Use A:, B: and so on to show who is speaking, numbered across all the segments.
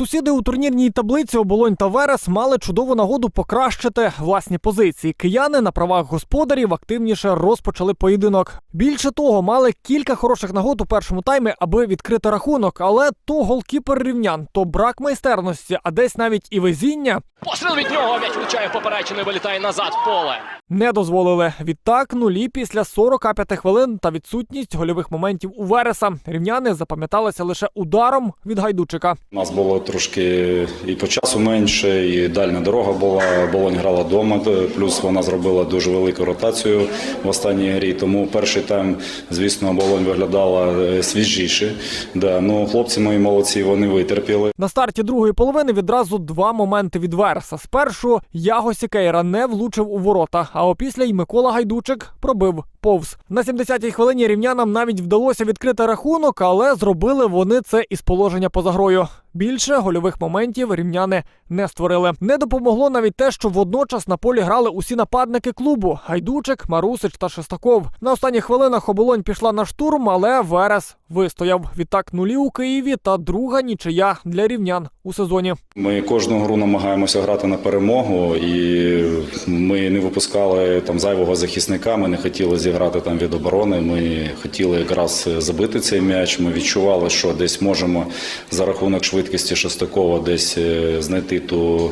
A: Сусіди у турнірній таблиці оболонь та Верес мали чудову нагоду покращити власні позиції. Кияни на правах господарів активніше розпочали поєдинок. Більше того, мали кілька хороших нагод у першому таймі, аби відкрити рахунок. Але то голкіпер рівнян, то брак майстерності, а десь навіть і везіння
B: Постріл від нього м'яч влучає в поперечину вилітає назад в поле.
A: Не дозволили. Відтак нулі після 45 хвилин та відсутність гольових моментів у Вереса. Рівняни запам'яталися лише ударом від гайдучика.
C: У нас було трошки і по часу менше, і дальня дорога була. Болонь грала вдома, плюс вона зробила дуже велику ротацію в останній грі. Тому перший тайм, звісно, болонь виглядала е, свіжіше. Да, ну, хлопці мої молодці, вони витерпіли.
A: На старті другої половини відразу два моменти від Вереса. Спершу Яго Сікейра не влучив у ворота, а опісля й Микола Гайдучик пробив повз. На 70-й хвилині рівнянам навіть вдалося відкрити рахунок, але зробили вони це із положення поза грою. Більше гольових моментів рівняни не створили. Не допомогло навіть те, що водночас на полі грали усі нападники клубу: Гайдучик, Марусич та Шестаков. На останніх хвилинах оболонь пішла на штурм, але Верес вистояв. Відтак нулі у Києві та друга нічия для рівнян у сезоні.
C: Ми кожну гру намагаємося грати на перемогу, і ми не випускали там зайвого захисника. Ми не хотіли зіграти там від оборони. Ми хотіли якраз забити цей м'яч. Ми відчували, що десь можемо за рахунок швидкості Шестакова десь е, знайти ту.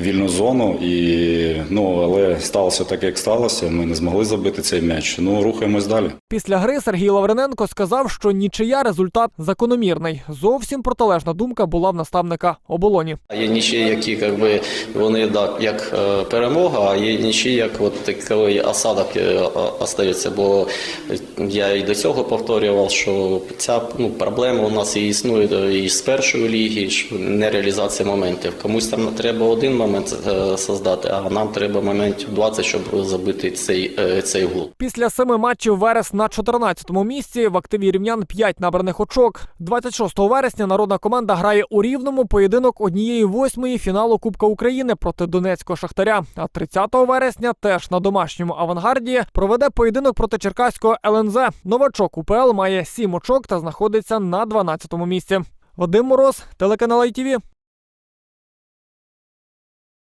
C: Вільну зону, і ну але сталося так, як сталося. Ми не змогли забити цей м'яч. Ну рухаємось далі.
A: Після гри Сергій Лаврененко сказав, що нічия результат закономірний. Зовсім протилежна думка була в наставника оболоні.
D: Є нічі, які як би, вони да, як е, перемога, а є нічі, як от такий осадок е, остається. Бо я і до цього повторював, що ця ну, проблема у нас і існує і з першої ліги, що нереалізація моментів. Комусь там треба один момент е, создати, а нам треба моментів 20, щоб забити цей, е, цей гол.
A: Після семи матчів Верес на 14-му місці в активі рівнян 5 набраних очок. 26 вересня народна команда грає у рівному поєдинок однієї восьмої фіналу Кубка України проти Донецького Шахтаря. А 30 вересня теж на домашньому авангарді проведе поєдинок проти Черкаського ЛНЗ. Новачок УПЛ має 7 очок та знаходиться на 12-му місці. Вадим Мороз, телеканал ITV.